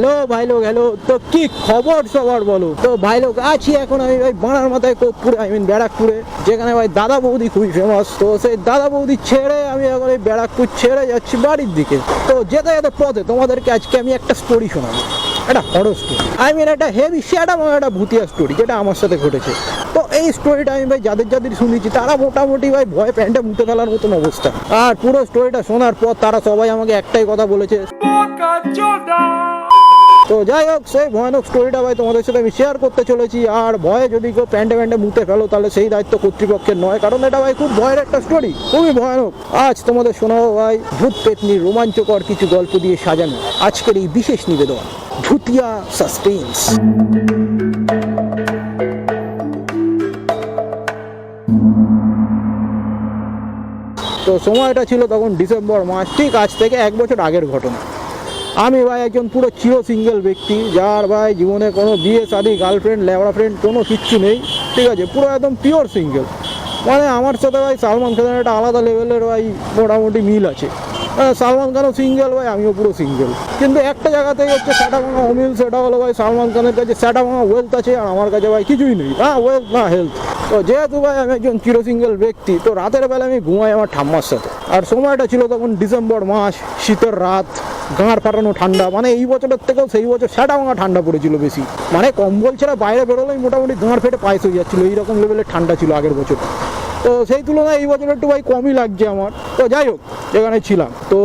Hello ভাই লোক, hello. তো কি খবর সবার বলো? তো ভাই লোক, আছি এখন আমি ভাই বানার মাথায় কোপপুরে আই মিন ব্যারাকপুরে, যেখানে ভাই দাদা বৌদি খুবই ফেমাস তো সেই দাদা বৌদি ছেড়ে আমি এখন এই ব্যারাকপুর ছেড়ে যাচ্ছি বাড়ির দিকে। তো যেতে যেতে পথে তোমাদেরকে আজকে আমি একটা স্টোরি শোনাবো। একটা হরর স্টোরি আই মিন একটা হেভি সেটা এবং একটা ভূতিয়া স্টোরি যেটা আমার সাথে ঘটেছে। তো এই স্টোরিটা আমি ভাই যাদের যাদের শুনেছি, তারা মোটামুটি ভাই ভয় প্যান্টে মুতে ফেলার মতন অবস্থা। আর পুরো স্টোরিটা শোনার পর তারা সবাই আমাকে একটাই কথা বলেছে। তো যাই হোক, সেই ভয়ানক স্টোরিটা ভাই তোমাদের সাথে আমি শেয়ার করতে চলেছি। আর ভয়ে যদি কেউ প্যান্টে প্যান্টে মুতে ফেলো, তাহলে সেই দায়িত্ব কর্তৃপক্ষের নয়। কারণ এটা ভাই খুব ভয়ের একটা স্টোরি খুবই ভয়ানক। আজ তোমাদের শোনাবো ভাই ভূত পেতনির রোমাঞ্চকর কিছু গল্প দিয়ে সাজানো আজকের এই বিশেষ নিবেদন, ভূতিয়া সাসপেন্স তো সময়টা ছিল তখন ডিসেম্বর মাস, ঠিক আজ থেকে এক বছর আগের ঘটনা। আমি ভাই একজন পুরো চির সিঙ্গেল ব্যক্তি যার ভাই জীবনে কোনো বিয়ে শাদি গার্লফ্রেন্ড ল্যাবড়া ফ্রেন্ড কোনো কিচ্ছু নেই ঠিক আছে? পুরো একদম পিওর সিঙ্গেল মানে আমার সাথে ভাই সালমান খানের একটা আলাদা লেভেলের ভাই মোটামুটি মিল আছে। হ্যাঁ, সালমান খানও সিঙ্গেল ভাই আমিও পুরো সিঙ্গেল কিন্তু একটা জায়গাতেই হচ্ছে সেটা ভাঙা অমিল সেটা হলো ভাই সালমান খানের কাছে সেটা ভাঙা ওয়েলথ আছে আর আমার কাছে ভাই কিছুই নেই। না ওয়েলথ না হেলথ তো যেহেতু ভাই আমি একজন চির সিঙ্গেল ব্যক্তি তো রাতের বেলা আমি ঘুমাই আমার ঠাম্মার সাথে। আর সময়টা ছিল তখন ডিসেম্বর মাস শীতের রাত। গাঁড় ফাটানো ঠান্ডা। মানে এই বছরের থেকেও সেই বছর সেটা ভাঙা ঠান্ডা পড়েছিল বেশি। মানে কম্বল ছাড়া বাইরে বেরোলেই মোটামুটি গাঁড় ফেটে পায়েস হয়ে যাচ্ছিল। এইরকম লেভেলের ঠান্ডা ছিল আগের বছর। তো সেই তুলনায় এই বছর একটু ভাই কমই লাগছে আমার। তো যাই হোক, যেখানে ছিলাম। তো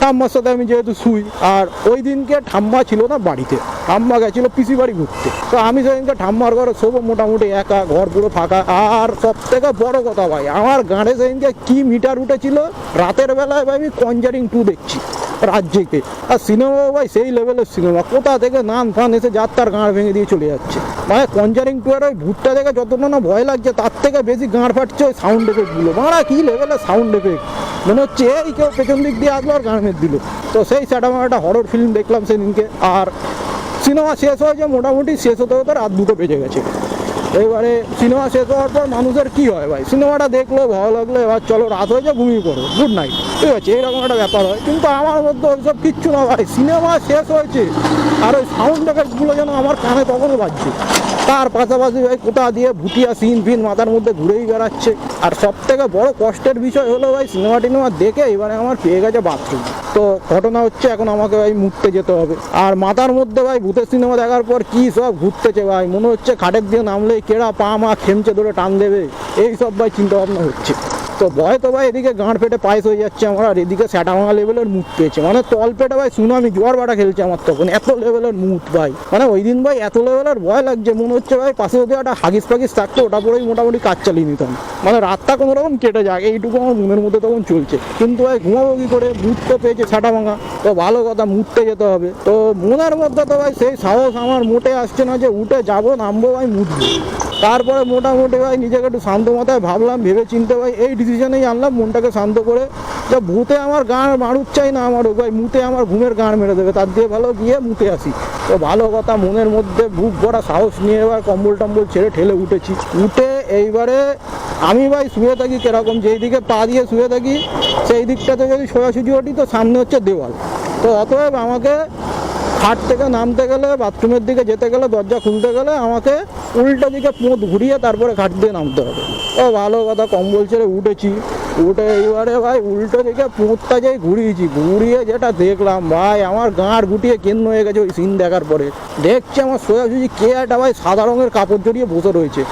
ঠাম্মার সাথে আমি যেহেতু শুই, আর ওই দিনকে ঠাম্মা ছিল না বাড়িতে। ঠাম্মা গেছিল পিসি বাড়ি ঘুরতে। তো আমি সেদিনকে ঠাম্মার ঘরে শোবো মোটামুটি একা, ঘর পুরো ফাঁকা। আর সব থেকে বড় কথা ভাই, আমার গাঁড়ে সেদিনকে কি মিটার উঠেছিল? রাতের বেলায় ভাই আমি কনজারিং টু দেখছি। রাজ্যকে আর সিনেমা ভাই, সেই লেভেলের সিনেমা কোথা থেকে নান ফান এসে যার তার গাঁড় ভেঙে দিয়ে চলে যাচ্ছে? মানে কনজারিং টু এর ওই ভূতটা দেখে যতটা না ভয় লাগছে, তার থেকে বেশি গাঁড় ফাটছে ওই সাউন্ড এফেক্টগুলো মারা, কী লেভেলের সাউন্ড এফেক্ট মনে হচ্ছে এই কেউ পেছন দিক দিয়ে আসলো আর গান মেরে দিল। তো সেই সেটা আমার একটা হরর ফিল্ম দেখলাম সেদিনকে। আর সিনেমা শেষ হয়েছে, মোটামুটি শেষ হতে হতে রাত দুটো বেজে গেছে। এবারে সিনেমা শেষ হওয়ার পর মানুষের কি হয় ভাই? সিনেমাটা দেখল, ভালো লাগল, এবার চলো রাত হয়েছে, ঘুমিয়ে পড়ো। গুড নাইট ঠিক আছে এরকম একটা ব্যাপার হয়। কিন্তু আমার মধ্যে ওইসব কিচ্ছু না ভাই। সিনেমা শেষ হয়েছে, আর ওই সাউন্ড এফেক্টগুলো যেন আমার কানে তখনও বাজছে। তার পাশাপাশি ভাই কোথা দিয়ে ভুটিয়া সিন ফিন মাথার মধ্যে ঘুরেই বেড়াচ্ছে। আর সব থেকে বড় কষ্টের বিষয় হলো ভাই সিনেমা টিনেমা দেখে এবারে আমার পেয়ে গেছে বাথরুম তো ঘটনা হচ্ছে এখন আমাকে ভাই মুততে যেতে হবে। আর মাথার মধ্যে ভাই ভূতের সিনেমা দেখার পর কি সব ঘুরতেছে ভাই? মনে হচ্ছে খাটের দিয়ে নামলেই কেড়া পা মা খেমচে ধরে টান দেবে। এই সব ভাই চিন্তা ভাবনা হচ্ছে। তো ভয় তো ভাই, এদিকে গাঁড় ফেটে পায়েস হয়ে যাচ্ছে আমার, আর এদিকে স্যাটা ভাঙা লেভেলের মুখ পেয়েছে। মানে তল পেটে ভাই সুনামি জোয়ার বাটা খেলছে আমার তখন, এত লেভেলের মুখ ভাই। মানে ওই দিন ভাই এত লেভেলের ভয় লাগছে, মনে হচ্ছে ভাই পাশে যদি একটা হাগিস ফাগিস থাকতো, ওটা পরেই মোটামুটি কাজ চালিয়ে নিতাম। মানে রাতটা কোনো রকম কেটে যাক, এইটুকু আমার মনের মধ্যে তখন চলছে। কিন্তু ভাই ঘুমাবো করে? মুখ তো পেয়েছে ছাটা ভাঙা তো ভালো কথা মুততে যেতে হবে। তো মনের মধ্যে তো ভাই সেই সাহস আমার মোটে আসছে না যে উঠে যাব, নামবো ভাই মুতবো তারপরে মোটামুটি ভাই নিজেকে একটু শান্ত মাথায় ভাবলাম ভেবে চিনতে ভাই এই ডিসিশনেই আনলাম, মনটাকে শান্ত করে। যে ভূতে আমার গান মারুক চাই না আমার ভাই, মুতে আমার ঘুমের গান মেরে দেবে, তার দিয়ে ভালো গিয়ে মুতে আসি। তো ভালো কথা, মনের মধ্যে বুক ভরা সাহস নিয়ে এবার কম্বল টম্বল ছেড়ে ঠেলে উঠেছি। উঠে এইবারে আমি ভাই শুয়ে থাকি কীরকম, যেই দিকে পা দিয়ে শুয়ে থাকি, সেই দিকটাতে যদি সোজাসুজি ওঠি, তো সামনে হচ্ছে দেওয়াল। তো অতএব আমাকে খাট থেকে নামতে গেলে, বাথরুমের দিকে যেতে গেলে, দরজা খুলতে গেলে আমাকে উল্টো দিকে পোঁত ঘুরিয়ে তারপরে খাট দিয়ে নামতে হবে। ও ভালো কথা, কম্বল ছেড়ে উঠেছি। উঠে এইবারে ভাই উল্টো দিকে পোঁতটা যেই ঘুরিয়েছি, ঘুরিয়ে যেটা দেখলাম, ভাই আমার গাঁড় গুটিয়ে কেন্দ্র হয়ে গেছে ওই সিন দেখার পরে। দেখছি আমার সোজাসুজি কে একটা ভাই সাদা রঙের কাপড় জড়িয়ে বসে রয়েছে।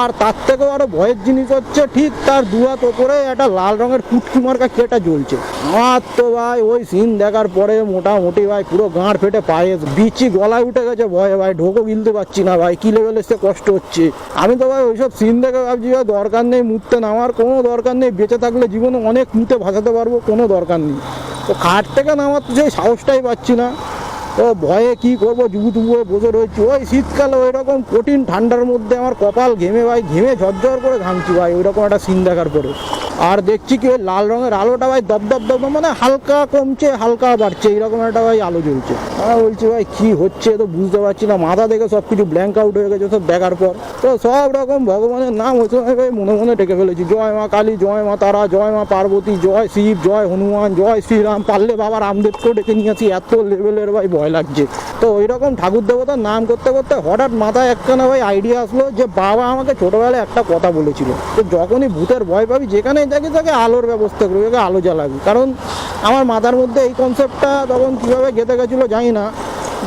আর তার থেকেও আরও ভয়ের জিনিস হচ্ছে, ঠিক তার দুহাত ওপরে একটা লাল রঙের কুটকি মার্কা কেটা জ্বলছে। আমার তো ভাই ওই সিন দেখার পরে মোটামুটি ভাই পুরো গাঁড় ফেটে পায়ে বিচি গলায় উঠে গেছে ভয়ে ভাই ঢোকো গিলতে পারছি না ভাই, কি লেভেলে সে কষ্ট হচ্ছে? আমি তো ভাই ওইসব সিন দেখে ভাবছি, ভাই দরকার নেই মুততে নামার, কোনো দরকার নেই, বেঁচে থাকলে জীবনে অনেক মুতে ভাসাতে পারব, কোনো দরকার নেই। তো খাট থেকে নামার সেই সাহসটাই পাচ্ছি না। ভয়ে কি করব? জুবু তুবু বসে রয়েছি। ওই শীতকালে ওই রকম কঠিন ঠান্ডার মধ্যে আমার কপাল ঘেমে ভাই, ঘেমে ঝরঝর করে ঘামছি ভাই। ওই রকম একটা সিন দেখার পরে। আর দেখছি কি ওই লাল রঙের আলোটা ভাই দপ দপ দপ মানে হালকা কমছে, হালকা বাড়ছে, এইরকম একটা ভাই আলো জ্বলছে। আর বলছি, ভাই, কি হচ্ছে? তো বুঝতে পারছি না। মাথা দেখে সব কিছু ব্ল্যাঙ্ক আউট হয়ে গেছে সব দেখার পর। তো সব রকম ভগবানের নাম হচ্ছে আমি ভাই, মনে মনে ডেকে ফেলেছি। জয় মা কালী, জয় মা তারা, জয় মা পার্বতী, জয় শিব, জয় হনুমান, জয় শ্রীরাম। পারলে বাবা রামদেবকেও ডেকে নিয়ে আসি। এত লেভেলের ভাই ভয় লাগছে। তো ওই রকম ঠাকুর দেবতার নাম করতে করতে হঠাৎ মাথায় একখানা ভাই আইডিয়া আসলো যে বাবা আমাকে ছোটবেলায় একটা কথা বলেছিল। তো যখনই ভূতের ভয় পাবি যেখানে তাকে আলোর ব্যবস্থা করবি আলো জ্বালাবি। কারণ আমার মাথার মধ্যে এই কনসেপ্টটা তখন কীভাবে গেঁথে গেছিল জানি না,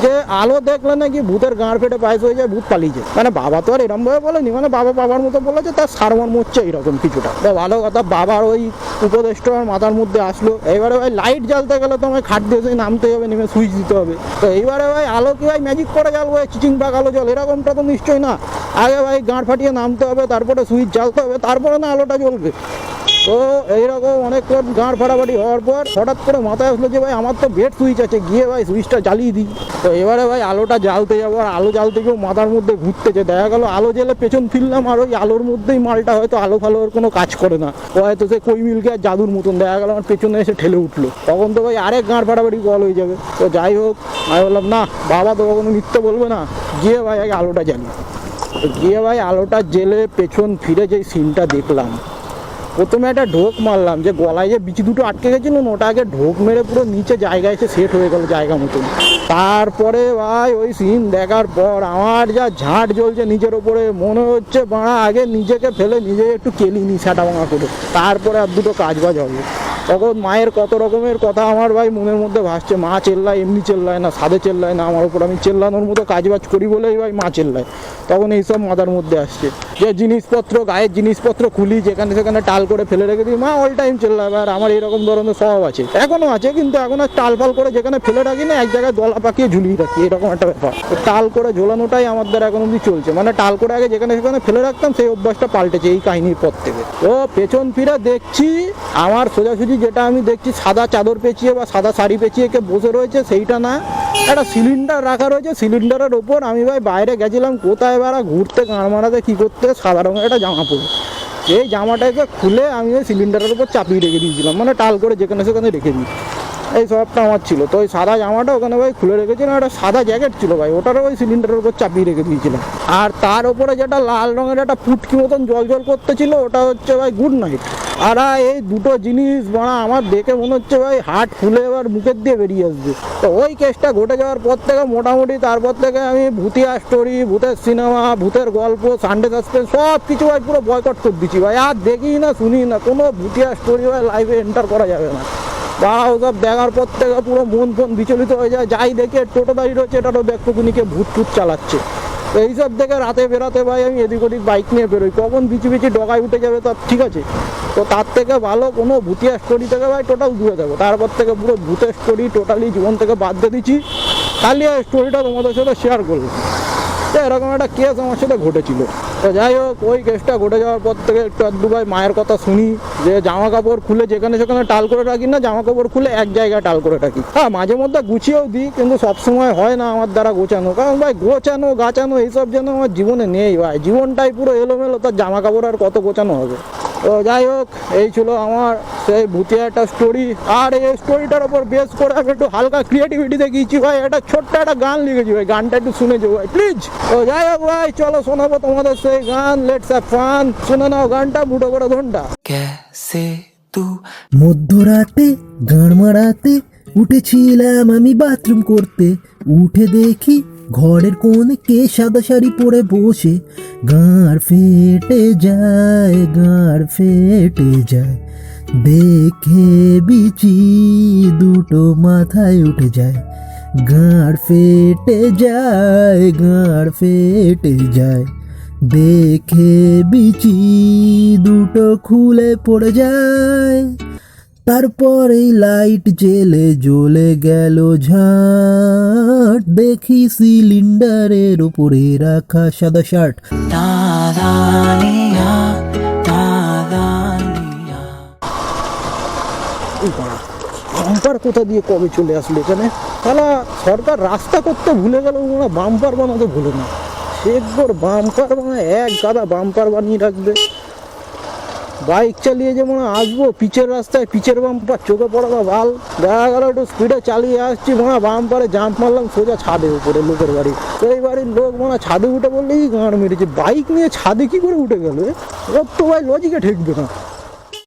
যে আলো দেখলে নাকি ভূতের গাঁড় ফেটে পায়েস হয়ে যায়, ভূত পালিয়ে যায়। মানে বাবা তো আর এরম ভাবে বলেনি মানে বাবা বাবার মতো বলেছে, তার সারমর্ম হচ্ছে এইরকম কিছুটা। তো ভালো কথা, বাবার ওই উপদেশটা আমার মাথার মধ্যে আসলো। এইবারে ভাই লাইট জ্বালতে গেলে তো আমায় খাট দিয়ে নামতে হবে, নেমে সুইচ দিতে হবে। তো এইবারে ভাই আলো কি ভাই ম্যাজিক করে জ্বালবো চিচিং পাক আলো জল এরকমটা তো নিশ্চয়ই না। আগে ভাই গাঁড় ফাটিয়ে নামতে হবে, তারপরে সুইচ জ্বালতে হবে, তারপরে না আলোটা জ্বলবে। তো এইরকম অনেকক্ষণ গাঁড় ফাটাফাটি হওয়ার পর হঠাৎ করে মাথায় আসলো যে ভাই, আমার তো বেড সুইচ আছে, গিয়ে ভাই সুইচটা জ্বালিয়ে দিই। তো এবারে ভাই আলোটা জ্বালতে যাব আর আলো জ্বালতে গিয়েও মাথার মধ্যে ঘুরতেছে। দেখা গেলো আলো জ্বেলে পেছন ফিরলাম আর ওই আলোর মধ্যেই মালটা হয়তো আলো ফালোর কোনো কাজ করে না। ও হয়তো সে কই মিলকে আর জাদুর মতন। দেখা গেলো আমার পেছনে এসে ঠেলে উঠল। তখন তো ভাই আরেক গাঁড় ফাটাফাটি কল হয়ে যাবে। তো যাই হোক, আমি বললাম, না, বাবা তো কখনো মিথ্যে বলবে না। গিয়ে ভাই আগে আলোটা জ্বালি গিয়ে ভাই আলোটা জেলে পেছন ফিরে যে সিনটা দেখলাম প্রথমে একটা ঢোক মারলাম, যে গলায় যে বিচি দুটো আটকে গেছিল না, ওটা আগে ঢোক মেরে পুরো নিচে জায়গায় এসে সেট হয়ে গেল জায়গা মতন। তারপরে ভাই ওই সিন দেখার পর আমার যা ঝাঁট জ্বলছে নিজের ওপরে মনে হচ্ছে বাড়া আগে নিজেকে ফেলে নিজে একটু কেলি নি ভাঙা করে। তারপরে আর দুটো কাজ বাজ হবে। তখন মায়ের কত রকমের কথা আমার ভাই মনের মধ্যে ভাসছে। মা চেল্লায়, এমনি চেল্লায় না সাদে চেল্লায় না, আমার উপর আমি চেল্লানোর মতো কাজ বাজ করি বলেই ভাই মা চেল্লায়। তখন এইসব মাথার মধ্যে আসছে। যে জিনিসপত্র, গায়ের জিনিসপত্র খুলি, যেখানে সেখানে টাল করে ফেলে রেখে দিই, মা অল টাইম চেল্লায় আর আমার এরকম ধরনের স্বভাব আছে। এখনও আছে, কিন্তু এখন আর টাল ফাল করে যেখানে ফেলে রাখি না, এক জায়গায় দলা পাকিয়ে ঝুলিয়ে রাখি, এরকম একটা ব্যাপার। টাল করে ঝোলানোটাই আমার দ্বারা এখন অব্দি চলছে। মানে টাল করে আগে যেখানে সেখানে ফেলে রাখতাম, সেই অভ্যাসটা পাল্টেছে এই কাহিনীর পর থেকে। তো পেছন ফিরে দেখছি, আমার সোজাসুজি যেটা আমি দেখছি, সাদা চাদর পেঁচিয়ে বা সাদা শাড়ি পেঁচিয়ে কে বসে রয়েছে, সেইটা না। একটা সিলিন্ডার রাখা রয়েছে সিলিন্ডারের ওপর। আমি ভাই বাইরে গেছিলাম, কোথায় বেড়া ঘুরতে গাঁড় মারাতে কী করতে সাদা রঙের একটা জামা পরে। এই জামাটাকে খুলে আমি ওই সিলিন্ডারের উপর চাপিয়ে রেখে দিয়েছিলাম মানে টাল করে যেখানে সেখানে রেখে দিই এই সবটা আমার ছিল। তো ওই সাদা জামাটা ওখানে ভাই খুলে রেখেছিলাম, একটা সাদা জ্যাকেট ছিল ভাই, ওটারও ওই সিলিন্ডারের উপর চাপিয়ে রেখে দিয়েছিলাম। আর তার উপরে যেটা লাল রঙের একটা ফুটকি মতন জল জল করতেছিল, ওটা হচ্ছে ভাই গুড নাইট আর, এই দুটো জিনিস বাড়া আমার দেখে মনে হচ্ছে ভাই হাট ফুলে এবার মুখের দিয়ে বেরিয়ে আসবে। তো ওই কেসটা ঘটে যাওয়ার পর থেকে মোটামুটি তারপর থেকে আমি ভূতিয়া স্টোরি ভূতের সিনেমা ভূতের গল্প সানডে সাসপেন্স সব কিছু ভাই পুরো বয়কট করে দিচ্ছি ভাই। আর দেখি না, শুনি না, কোনো ভূতিয়া স্টোরি ভাই লাইভে এন্টার করা যাবে না। বা ওসব দেখার পর থেকে পুরো মন ফোন বিচলিত হয়ে যায়। যাই দেখে টোটো দাঁড়িয়ে রয়েছে এটা তো দেখতো কুনিকে ভূত টুত চালাচ্ছে। এইসব দেখে রাতে বেরাতে ভাই আমি এদিক ওদিক বাইক নিয়ে বেরোই। কখন বিচি বিচি ডগায় উঠে যাবে তো ঠিক আছে। তো তার থেকে ভালো কোনো ভূতিয়া স্টোরি থেকে ভাই টোটাল দূরে যাব। তারপর থেকে পুরো ভূতের স্টোরি টোটালি জীবন থেকে বাদ দিয়ে দিচ্ছি। খালি এই স্টোরিটা তোমাদের সাথে শেয়ার করব। তো এরকম একটা কেস আমার সাথে ঘটেছিল। তো যাই হোক, ওই কেসটা ঘটে যাওয়ার পর থেকে একটু ভাই মায়ের কথা শুনি। যে জামা কাপড় খুলে যেখানে সেখানে টাল করে রাখি না, জামা কাপড় খুলে এক জায়গায় টাল করে রাখি। হ্যাঁ মাঝে মধ্যে গুছিয়েও দিই, কিন্তু সবসময় হয় না আমার দ্বারা গোছানো। কারণ ভাই গোছানো, গাছানো, এইসব যেন আমার জীবনে নেই ভাই। জীবনটাই পুরো এলোমেলো, তার জামা কাপড় আর কত গোছানো হবে? তো যাই হোক এই ছিল আমার সেই ভূতিয়া একটা স্টোরি আর এই স্টোরিটার ওপর বেস করে আমি একটু হালকা ক্রিয়েটিভিটি দেখিয়েছি ভাই একটা ছোট্ট একটা গান লিখেছি ভাই গানটা একটু শুনে ভাই প্লিজ তো যাই হোক ভাই চলো শোনাবো তোমাদের সেই গান লেটস হ্যাভ ফান শুনে নাও গানটা বুটো করে ঘণ্টা ক্যাসে তু? মধ্যরাতে গান মারাতে উঠেছিলাম আমি বাথরুম করতে উঠে দেখি ঘরের কোণে কে সাদা শাড়ি পরে বসে? গাঁড় ফেটে যায়, গাঁড় ফেটে যায়। দেখে বিচি দুটো মাথায় উঠে যায়। গাঁড় ফেটে যায়, গাঁড় ফেটে যায়। দেখে বিচি দুটো খুলে পড়ে যায়। তারপরেই লাইট জেলে জ্বলে গেল ঝাট। দেখি সিলিন্ডারের উপরে রাখা সাদা শার্ট বাম্পার কোথা দিয়ে কবে চলে আসলো এখানে? তাহলে সরকার রাস্তা করতে ভুলে গেল ওরা বাম্পার বানাতে ভুলে না। সে বাম্পার বানায় এক গাদা বাম্পার বানিয়ে রাখবে। বাইক চালিয়ে যেমন আসব, পিচের রাস্তায় পিচের বাম্পার চোখে পড়ালো ভালো দেখা গেল একটু স্পিডে চালিয়ে আসছি, মনে বাম্পারে জাম্প মারলাম, সোজা ছাদে উপরে, লোকের বাড়ি। তো এই বাড়ির লোক মনে ছাদে উঠে বললেই গান মেরেছে। বাইক নিয়ে ছাদে কি করে উঠে গেল? ওর তো ভাই লজিকে ঠেকবে না।